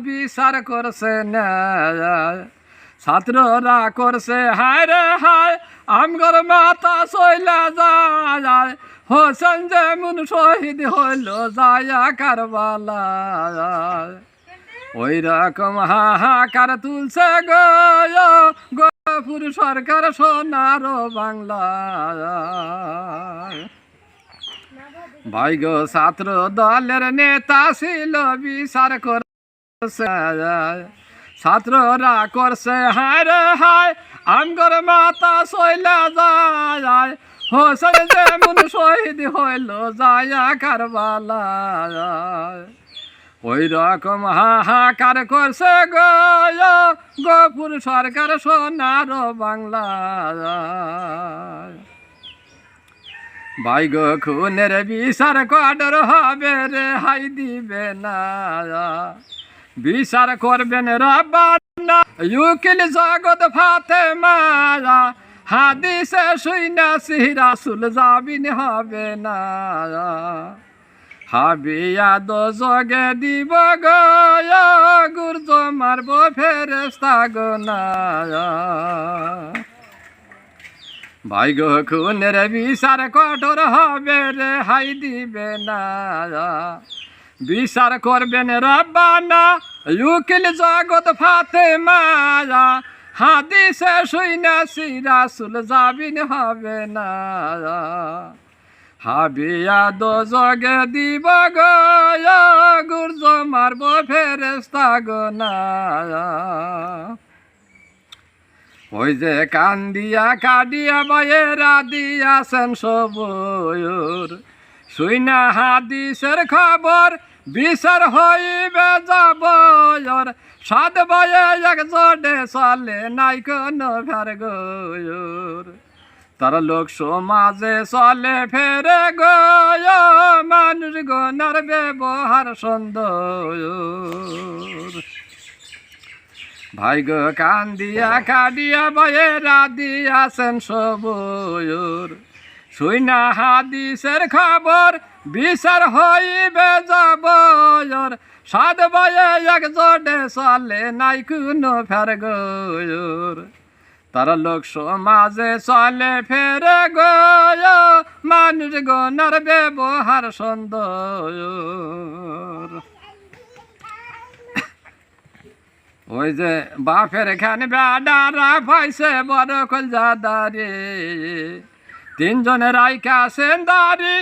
বিচার করছে ছাত্ররা করছে হায় রে হায় আমগর মাথা সইলা যায় হোসেন যেমন শহীদ হইল যায়া কারবালা ওই রকম হাহাকার তুলছে গো গফুর সরকার সোনার বাংলা ভাই গো ছাত্র দলের নেতা ছিল বিচার করছে ছাত্ররা করছে, হায় হায় আমগর মাতা সইলা যায়। হোসেন যেমন শহীদ হইল, যায়া কারবালা ওই রকম হাহাকার করছে গোপুর সরকার সোনার বাংলা ভাই গো, খুনের বিচার কডর হবে রে, হাই দিবে না। বিচার করবেন রব্বানা। ইউকিল জগৎ ফাতে মায়া হাদিসে শুইনা সিরা সুল যাবিন হবে না। হাবিয়া দো জগে দিব গুর্জ মারব ফেরেস্তা গো না। ভাই গো, খুনের বিচার কঠোর হবে রে, হাই দিবে না। বিচার করবেন রব্বানা ইউকিল জগৎ ফাতে মায়া হাদিসে শুইনা সিরা সুল যাবিন হবে না। হাবিয়া দো জগে দিব গুর্জ মারব ফেরেস্তা গো না। ওই যে কান্দিয়া কাডিয়া বয়েরা দিয়াছেন সবুর। শুইনা হাদিসের খবর বিচার হইবে যাবর সাত বয়ে এক জোডে চলে নাই কোনো ফের তার লোক সমাজে চলে ফেরে গয়। মানুষ গনার ব্যবহার সুন্দর। ভাই গো, কান্দিয়া কাডিয়া বয়েরা দিয়াছেন সবুর শুইনা হাদিসের খবর, বিচার হইবে যাবর সাত বয়ে এক জোডে চলে নাই কোনো ফের গয়ুর তার লোক সমাজে চলে ফেরে গয় মানুষ গনার ব্যবহার সুন্দর ওই যে বাপের খান বেডারা পাইছে বড় কলজাদারি। তিনজনের আইকা সেন্দারি